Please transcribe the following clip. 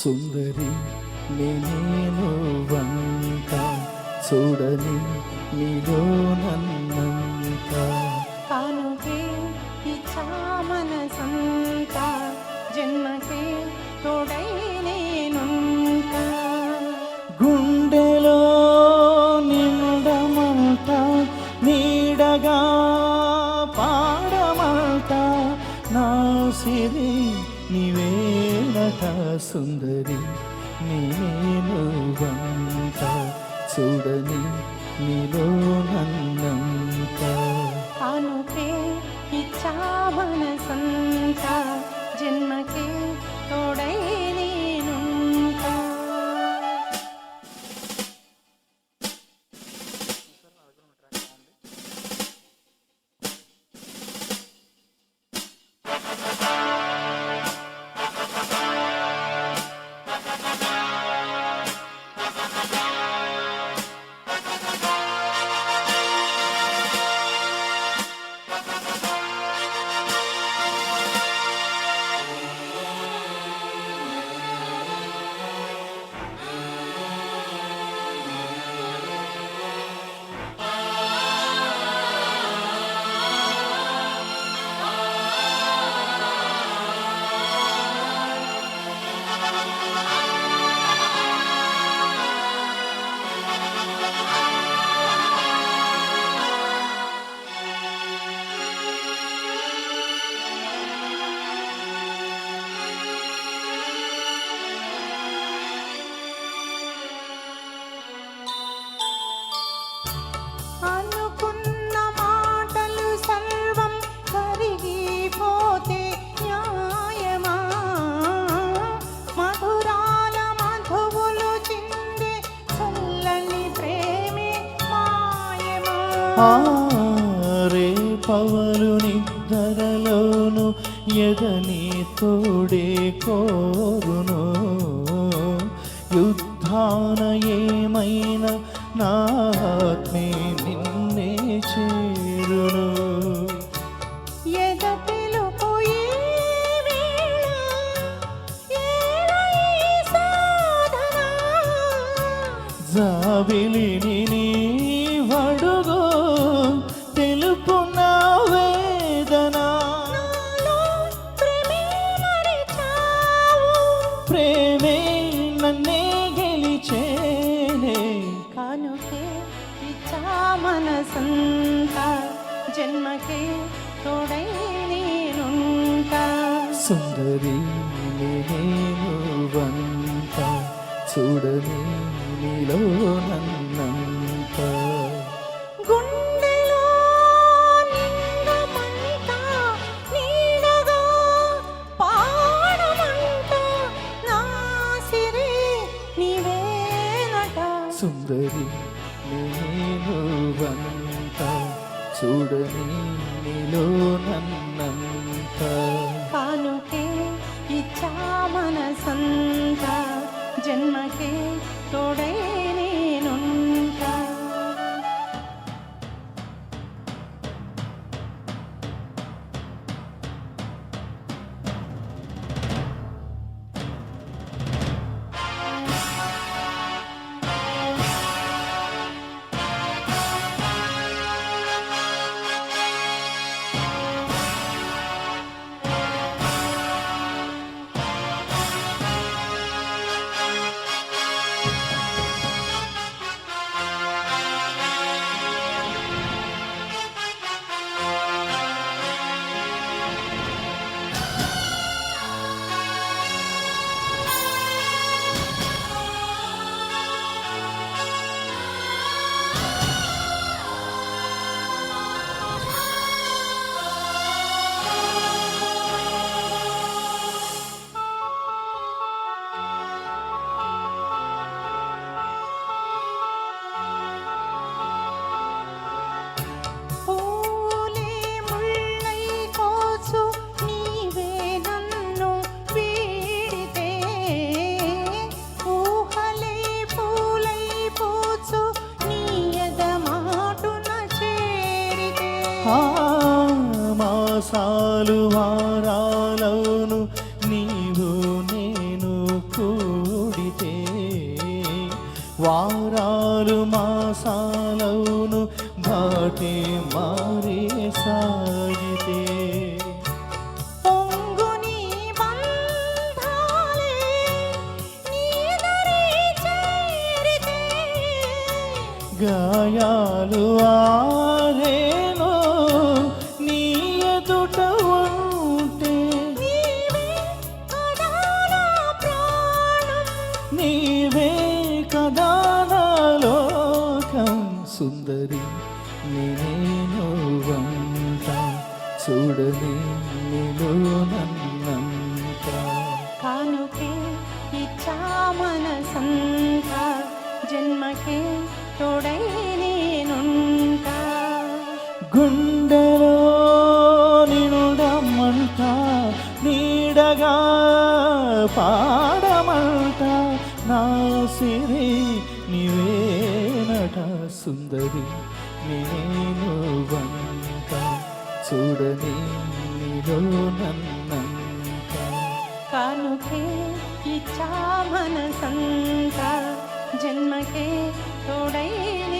సుందరి నేనేను వంట చూడని నీలో నన్నంత. కానుకే ఇచ్చా మనసంత జన్మకే తోడై నేనుంటా. గుండెలో నిండమంట నీడగా పాడమంట నా సిరి నీవేనట సుందరి నేను వంట చూడని నీలో నన్నంత. అనుకే ఇచ్చావన సంత జన్మకే తోడై ఆరే పవలు నిద్రలోను ఎదని తోడే కోరును యుద్ధాన ఏమైనా నా ఆత్మే నిన్నే చేరును. జాబిలిని నన్నే గెలిచేనే. కానుకే ఇచ్చా మనసంత జన్మకే తోడై నేనుంటా. సుందరి నేను వంట చూడని నీలో నన్నంతా. చూడని నీలో నన్నంత. కానుకే ఇచ్చా మనసంత జన్మకే తోడే మాసాలు వారాలవును నీవు నేను కూడా వారాలు మాసాలవును బాటే మారే సాగితే. గాయాలు ఆరేను సుందరి నేను వంట చూడని నేను నన్నంత. కానుకే ఇచ్చా మనసంత జన్మకే తోడై నేనుంటా. గుండెలో నీడగా పాడమంట నా సిరి సుందరి నేను వంట చూడని నీలో నన్నంత కానుకే ఇచ్చా మనసంత జన్మకే తోడైన